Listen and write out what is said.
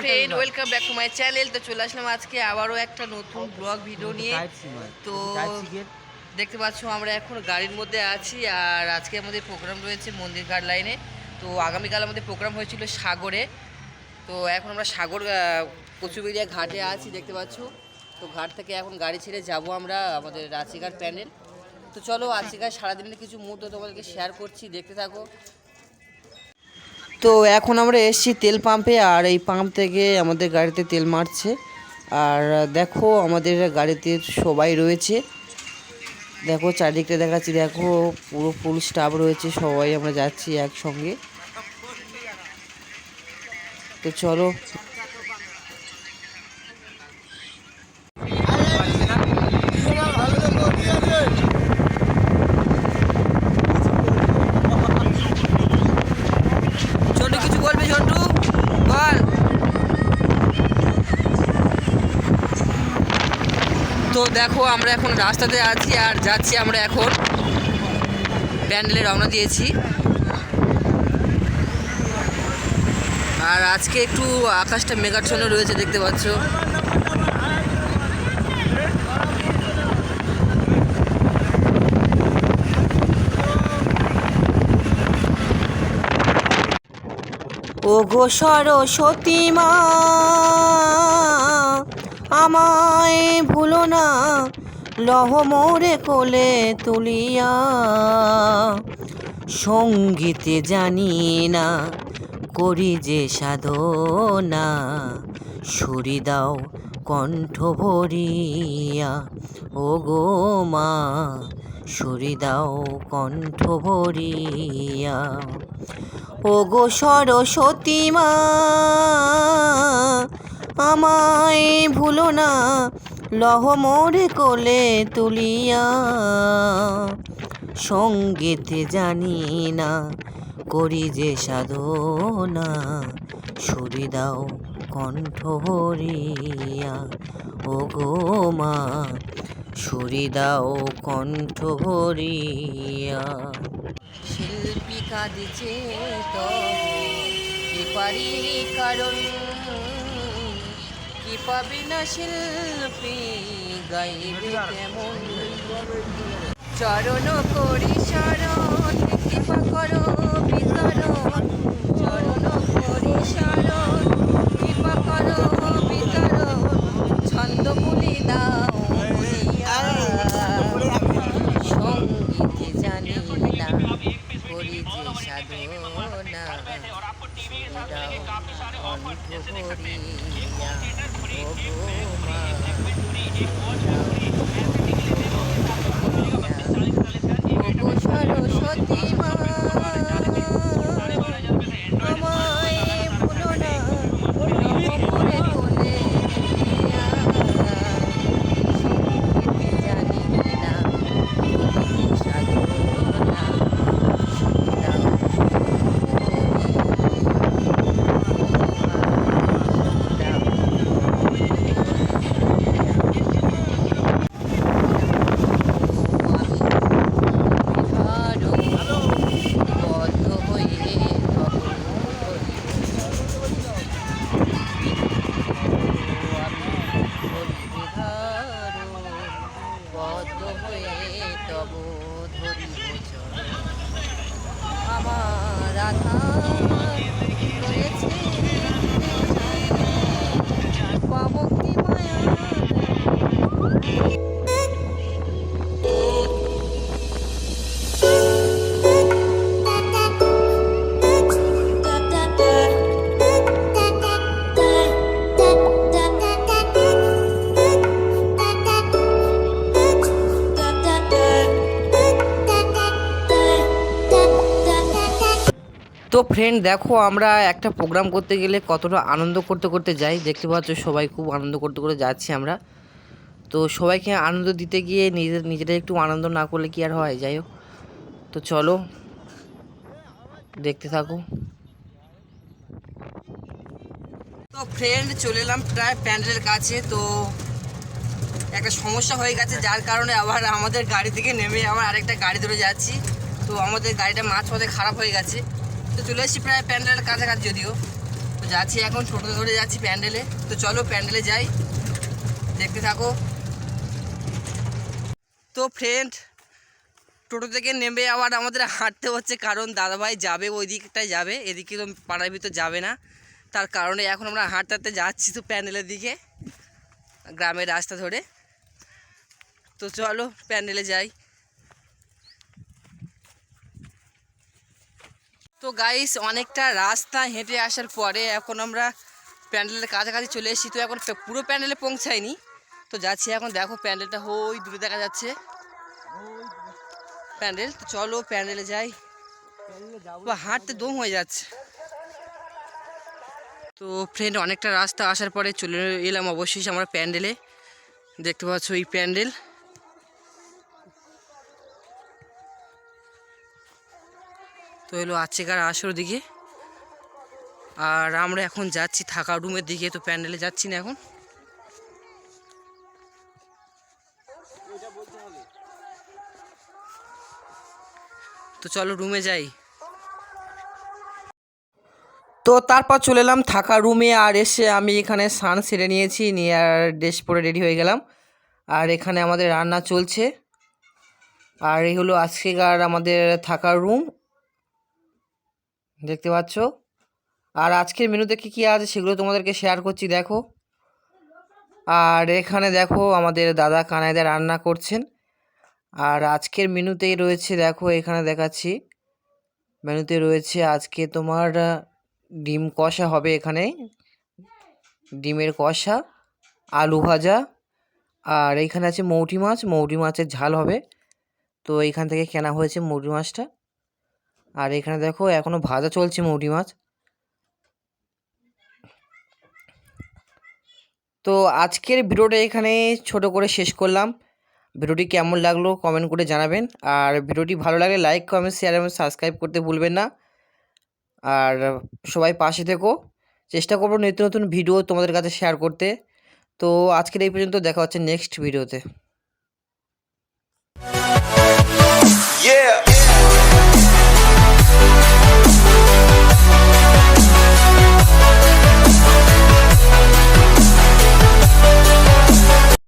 Friend welcome back to my channel তো চলে আসলাম আজকে আবারও একটা নতুন ব্লগ ভিডিও নিয়ে। তো দেখতে পাচ্ছ আমরা এখন গাড়ির মধ্যে আছি আর আজকে আমাদের প্রোগ্রাম রয়েছে মন্দির ঘাট লাইনে তো আগামীকাল আমাদের প্রোগ্রাম হয়েছিল সাগরে। তো এখন আমরা সাগর আহ, কচুবেড়িয়া ঘাটে আছি দেখতে পাচ্ছ। তো ঘাট থেকে এখন গাড়ি ছেড়ে যাব আমরা আমাদের রাঁচিঘাট প্যানেল। তো চলো আজকের সারাদিনের কিছু মুহূর্ত তোমাদেরকে শেয়ার করছি দেখতে থাকো। তো এখন আমরা এসছি তেল পাম্পে, আর এই পাম্প থেকে আমাদের গাড়িতে তেল মারছে। আর দেখো আমাদের গাড়িতে সবাই রয়েছে। দেখো চারদিকটা দেখাচ্ছি, দেখো পুরো ফুল স্টাফ রয়েছে, সবাই আমরা যাচ্ছি একসঙ্গে। তো চলো দেখো, আমরা এখন রাস্তাতে আছি আর যাচ্ছি আমরা এখন প্যান্ডেলে রওনা দিয়েছি। আর আজকে একটু আকাশটা মেঘাচ্ছন্ন রয়েছে, দেখতে পাচ্ছ। ও গো সরস্বতী মা আমায় ভুলো না, লহ মোরে কোলে তুলিয়া। সঙ্গীতে জানি না, করি যে সাধনা সুরি দাও কণ্ঠ ভরিয়া। ও গো মা সুরি দাও কণ্ঠ ভরিয়া। ও গো সরস্বতী মা আমায় ভুলো না, লহ মোরে কোলে তুলিয়া। সঙ্গীতে জানি না, করি যে সাধনা, সুরি দাও কণ্ঠ ভরিয়া। ও গো মা, সুরি দাও কণ্ঠ ভরিয়া। শিল্পী কাঁদিছে তো পারি কারণ শিল্পী চরণ করি শরণ, কৃপা করো বিতরণ চরণ করি শরণ, কৃপা করো বিতরণ ছন্দ দাও ফ্রেন্ড দেখো আমরা একটা প্রোগ্রাম করতে গেলে কতটা আনন্দ করতে করতে যাই। দেখতে পাচ্ছ সবাই খুব আনন্দ করতে করতে যাচ্ছি আমরা। তো সবাইকে আনন্দ দিতে গিয়ে নিজেদের নিজেরা একটু আনন্দ না করলে কি আর হয়? যাই হোক। তো চলো, দেখতে থাকো। তো ফ্রেন্ড চলে এলাম প্রায় প্যান্ডেলের কাছে। তো একটা সমস্যা হয়ে গেছে, যার কারণে আবার আমাদের গাড়ি থেকে নেমে আবার আরেকটা গাড়ি ধরে যাচ্ছি। তো আমাদের গাড়িটা মাঝপথে খারাপ হয়ে গেছে। তো চলে এসেছি প্রায় প্যান্ডেলের কাছাকাছি যদিও। তো যাচ্ছি এখন টোটো ধরে যাচ্ছি প্যান্ডেলে। তো চলো প্যান্ডেলে যাই। দেখতে থাকো। তো ফ্রেন্ড টোটো থেকে নেমে আবার আমাদের হাঁটতে হচ্ছে, কারণ দাদাভাই যাবে, ওই দিকটায় যাবে। এদিকে তো পাড়ার ভিতর যাবে না। তার কারণে এখন আমরা হাঁটতে হাঁটতে যাচ্ছি তো প্যান্ডেলের দিকে, গ্রামের রাস্তা ধরে। তো চলো প্যান্ডেলে যাই। তো গাইস অনেকটা রাস্তা হেঁটে আসার পরে এখন আমরা প্যান্ডেলের কাছাকাছি চলে এসেছি। তো এখন পুরো প্যান্ডেলে পৌঁছায়নি। তো যাচ্ছি এখন দেখো প্যান্ডেলটা। হই দূরে দেখা যাচ্ছে প্যান্ডেল। তো চলো প্যান্ডেলে যাই। হাঁটতে দম হয়ে যাচ্ছে। তো ফ্রেন্ড অনেকটা রাস্তা আসার পরে চলে এলাম অবশ্যই আমরা প্যান্ডেলে। দেখতে পাচ্ছ এই প্যান্ডেল। তো এলো আজকেকার আসর দিকে। আর আমরা এখন যাচ্ছি থাকা রুমের দিকে, তো প্যান্ডেলে যাচ্ছি না এখন। তো চলো রুমে যাই। তো তারপর চলে এলাম থাকা রুমে, আর এসে আমি এখানে সান সেরে নিয়েছি, নিয়ে আর ড্রেস পরে রেডি হয়ে গেলাম। আর এখানে আমাদের রান্না চলছে। আর এই হলো আজকেকার আমাদের থাকার রুম দেখতে পাচ্ছ? আর আজকের মেনুতে কী কী আছে সেগুলো তোমাদেরকে শেয়ার করছি, দেখো। আর এখানে দেখো আমাদের দাদা কানাইদা রান্না করছেন। আর আজকের মেনুতেই রয়েছে, দেখো, এখানে দেখাচ্ছি। মেনুতে রয়েছে আজকে তোমার ডিম কষা হবে এখানে। ডিমের কষা, আলু ভাজা, আর এইখানে আছে মৌটি মাছ। মৌটি মাছের ঝাল হবে। তো এইখান থেকে কেনা হয়েছে মৌটি মাছটা। আর এখানে দেখো, এখনও ভাজা চলছে মৌটি মাছ। তো আজকের ভিডিওটা এখানে ছোট করে শেষ করলাম। ভিডিওটি কেমন লাগল কমেন্ট করে জানাবেন। আর ভিডিওটি ভালো লাগলে লাইক কমেন্ট শেয়ার এবং সাবস্ক্রাইব করতে ভুলবেন না। আর সবাই পাশে থেকো। চেষ্টা করব নিত্য নতুন ভিডিও তোমাদের কাছে শেয়ার করতে। তো আজকের এই পর্যন্ত দেখা হচ্ছে নেক্সট ভিডিওতে Yeah.